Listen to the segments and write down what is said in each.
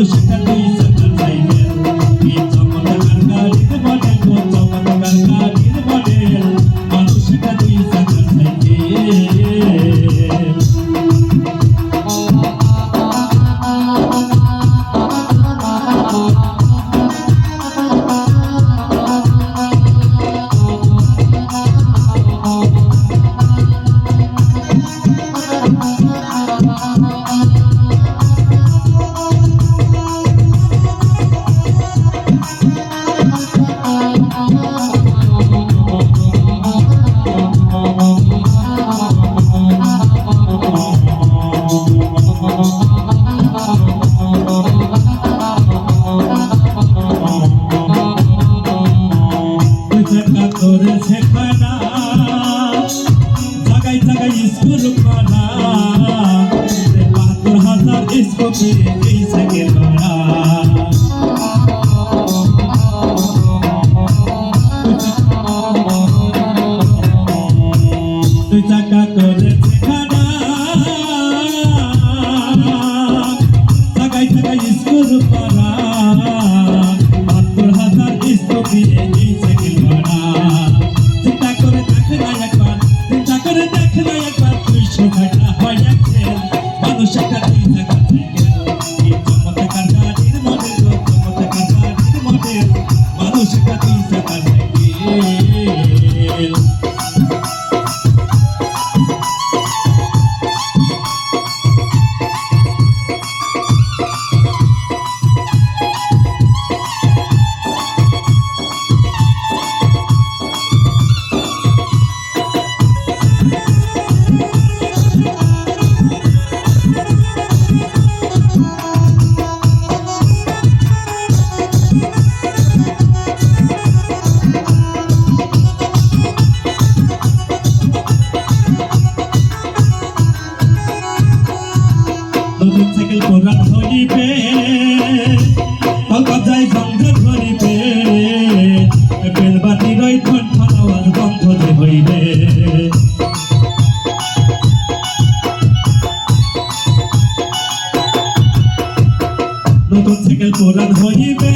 মানুষ একটা দুই চাকার স্কুলে এই থেকে লড়া দুই চাকা করেছে খানা জাগাই জাগাই স্কুল পাড়া বাহাত্তর হাজার স্কুলে এই থেকে লড়া চিন্তা করে দেখে না একবার চিন্তা করে দেখে না একবার দুইশো টাকা হয় মানুষ একটা কলকাতায় বন্ধ ধরিবে বেলবাতি রই ঠন ঠন আওয়াজ বন্ধ যে হইবে। নতুন থেকে কোরআন হইবে।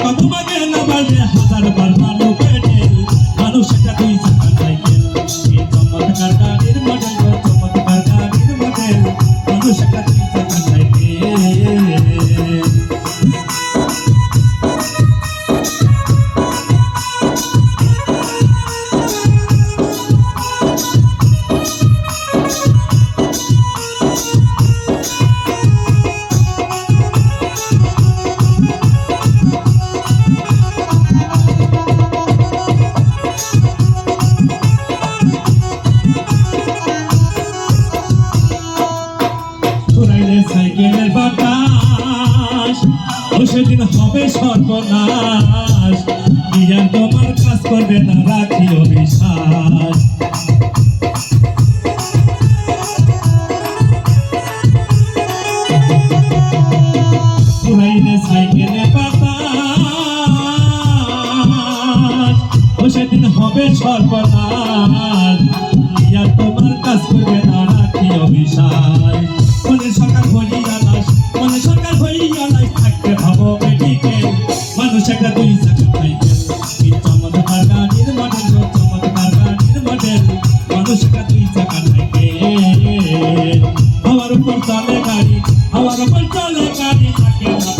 এক তোমাকে না পারবে হাজার বার মানু পেটেল মানুষ একটা দুই চাকার সাইকেল এই চমৎকার গাড়ির মডেল চমৎকার গাড়ির মডেল মানুষ একটা দুই চাকার ঘুরাইলে সাইকেলের বাতাস। ও সেদিন হবে সর্বনাশ। বিয়ার তোমার কাজ করবে না রাখিও বিশ্বাস ঘুরাইলে সাইকেলের সেদিন হবে সর্বনাশ। চারি থাকে